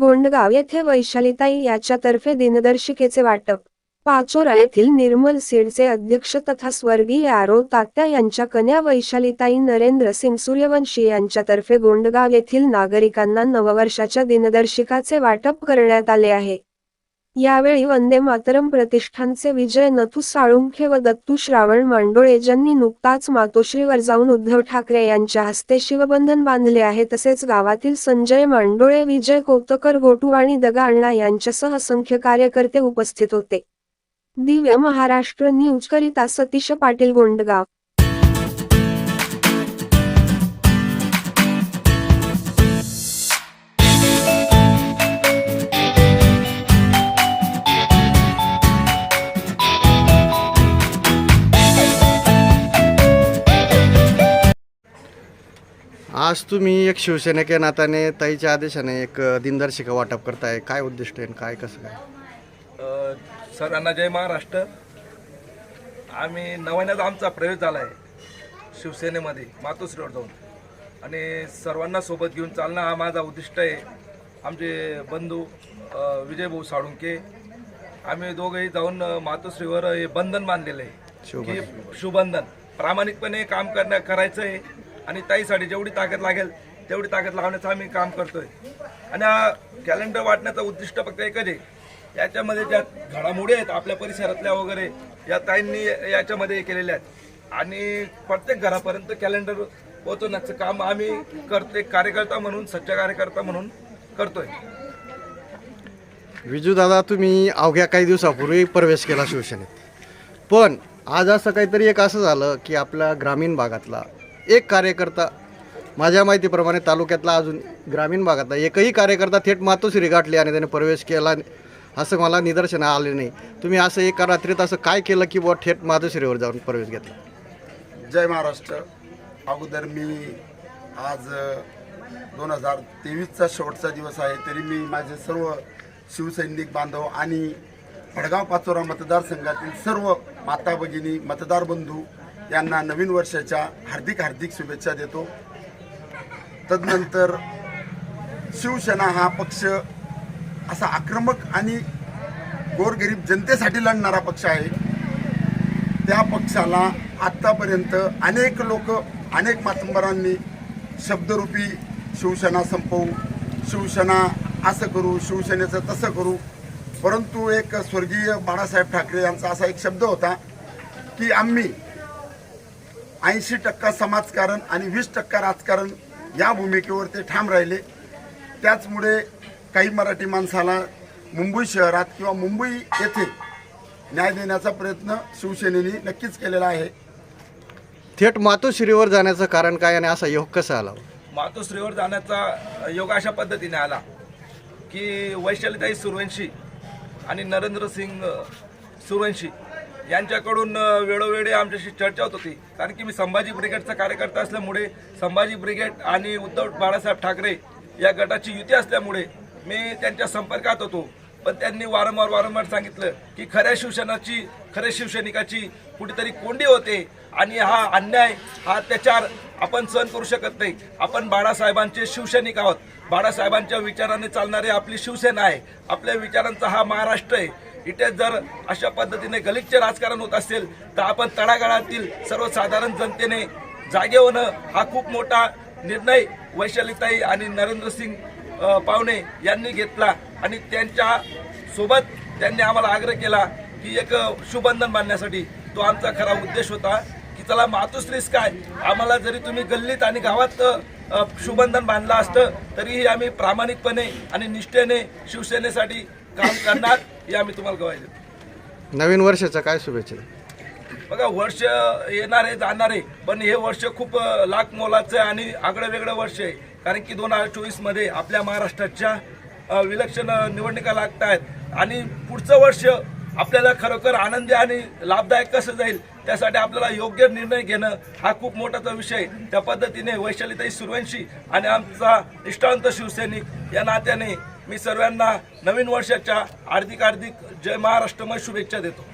गोंडगाव येथे वैशालीताई याच्यातर्फे दिनदर्शिकेचे वाटप. पाचोरा येथील निर्मल सीडचे अध्यक्ष तथा स्वर्गीय आरो तात्या यांच्या कन्या वैशालीताई नरेंद्र सिंग सूर्यवंशी यांच्यातर्फे गोंडगाव येथील नागरिकांना नववर्षाच्या दिनदर्शिकाचे वाटप करण्यात आले आहे. यावेळी वंदे मातरम प्रतिष्ठानचे विजय नथू साळुंखे व दत्तू श्रावण मांडोळे ज्यांनी नुकताच मातोश्रीवर जाऊन उद्धव ठाकरे यांच्या हस्ते शिवबंधन बांधले आहे तसेच गावातील संजय मांडोळे विजय कोतकर गोटू आणि दगा अण्णा यांच्यासह असंख्य कार्यकर्ते उपस्थित होते. दिव्य महाराष्ट्र न्यूज करिता सतीश पाटील गोंडगाव. आज तुम्ही एक शिवसेनेच्या नात्याने ताईच्या आदेशाने एक दिनदर्शिका वाटप करताय. काय उद्दिष्ट आहे आणि काय कसं काय? अ, सर्वांना जय महाराष्ट्र. आम्ही नव्यानेच आमचा प्रवेश झाला आहे शिवसेनेमध्ये मातोश्रीवर जाऊन. आणि सर्वांना सोबत घेऊन चालणं हा माझा उद्दिष्ट आहे. आमचे बंधू विजयभाऊ साळुंके आम्ही दोघंही जाऊन मातोश्रीवर हे बंधन बांधलेलं आहे. की प्रामाणिकपणे काम करण्या करायचं आहे. आणि ताईसाठी जेवढी ताकद लागेल तेवढी ताकद लावण्याचं आम्ही काम करतोय. आणि हा कॅलेंडर वाटण्याचं उद्दिष्ट फक्त एकच आहे. याच्यामध्ये ज्या घडामोडी आहेत आपल्या परिसरातल्या वगैरे या ताईंनी याच्यामध्ये केलेल्या आहेत. आणि प्रत्येक घरापर्यंत कॅलेंडर पोहोचवण्याचं काम आम्ही करते कार्यकर्ता म्हणून सच्चा कार्यकर्ता म्हणून करतोय. विजू दादा तुम्ही अवघ्या काही दिवसापूर्वी प्रवेश केला शिवसेनेत. पण आज असं काहीतरी एक असं झालं की आपल्या ग्रामीण भागातला एक कार्यकर्ता माझ्या माहितीप्रमाणे तालुक्यातला अजून ग्रामीण भागातला एकही कार्यकर्ता थेट मातोश्री गाठली आणि त्याने प्रवेश केला असं मला निदर्शन आले नाही. तुम्ही असं एका रात्रीत असं काय केलं की बुवा थेट मातोश्रीवर जाऊन प्रवेश घेतला? जय महाराष्ट्र. अगोदर मी आज दोन हजार तेवीसचा शेवटचा दिवस आहे तरी मी माझे सर्व शिवसैनिक बांधव आणि भडगाव पाचोरा मतदारसंघातील सर्व माता भगिनी मतदार बंधू यांना नवीन वर्षाच्या हार्दिक हार्दिक शुभेच्छा देतो. तदनंतर शिवसेना हा पक्ष असा आक्रमक आणि गोरगरीब जनतेसाठी लढणारा पक्ष आहे. त्या पक्षाला आत्तापर्यंत अनेक लोक अनेक मातंबरांनी शब्दरूपी शिवसेना संपवू शिवसेना असं करू शिवसेनेचं तसं करू. परंतु एक स्वर्गीय बाळासाहेब ठाकरे यांचा असा एक शब्द होता की आम्ही ऐंशी टक्का समाजकारण आणि वीस टक्का राजकारण या भूमिकेवर ते ठाम राहिले. त्याचमुळे काही मराठी माणसाला मुंबई शहरात किंवा मुंबई येथे न्याय देण्याचा प्रयत्न शिवसेनेने नक्कीच केलेला आहे. थेट मातोश्रीवर जाण्याचं कारण काय आणि असा योग कसा आला? मातोश्रीवर जाण्याचा योग अशा पद्धतीने आला की वैशालीताई सुरवंशी आणि नरेंद्र सिंग सुरवंशी यांच्याकडून वेळोवेळी आमच्याशी चर्चा होत होती. कारण की मी संभाजी ब्रिगेडचा कार्यकर्ता असल्यामुळे संभाजी ब्रिगेड आणि उद्धव बाळासाहेब ठाकरे या गटाची युती असल्यामुळे मी त्यांच्या संपर्कात होतो. पण त्यांनी वारंवार वारंवार सांगितलं की खऱ्या शिवसेनाची खऱ्या शिवसैनिकाची कुठेतरी कोंडी होते आणि हा अन्याय हा अत्याचार आपण सहन करू शकत नाही. आपण बाळासाहेबांचे शिवसैनिक आहोत. बाळासाहेबांच्या विचाराने चालणारी आपली शिवसेना आहे. आपल्या विचारांचा हा महाराष्ट्र आहे. इथे जर अशा पद्धतीने गलिच्छ राजकारण होत असेल तर आपण तळागाळातील सर्वसाधारण जनतेने जागे होणं हा खूप मोठा निर्णय वैशालीताई आणि नरेंद्र सिंग पावणे यांनी घेतला. आणि त्यांच्यासोबत त्यांनी आम्हाला आग्रह केला की एक शुभंधन बांधण्यासाठी तो आमचा खरा उद्देश होता की चला मातोश्रीस काय? आम्हाला जरी तुम्ही गल्लीत आणि गावात अ, शुभंधन बांधलं असतं तरीही आम्ही प्रामाणिकपणे आणि निष्ठेने शिवसेनेसाठी काम करणार. हे आम्ही तुम्हाला गवाही देतो. नवीन वर्षाच्या काय शुभेच्छा? बघा वर्ष येणारे जाणारे पण हे वर्ष खूप लाख मोलाचं आहे आणि आगळं वेगळं वर्ष आहे. कारण की दोन हजार चोवीसमध्ये आपल्या महाराष्ट्राच्या अ, विलक्षण निवडणुका लागत आहेत आणि पुढचं वर्ष आपल्याला खरोखर आनंदी आणि लाभदायक कसं जाईल त्यासाठी आपल्याला योग्य निर्णय घेणं हा खूप मोठाचा विषय आहे. त्या पद्धतीने वैशालीताई सुरवंशी आणि आमचा निष्ठावंत शिवसैनिक या नात्याने मी सर्वांना नवीन वर्षाच्या हार्दिक हार्दिक जय महाराष्ट्रमय शुभेच्छा देतो.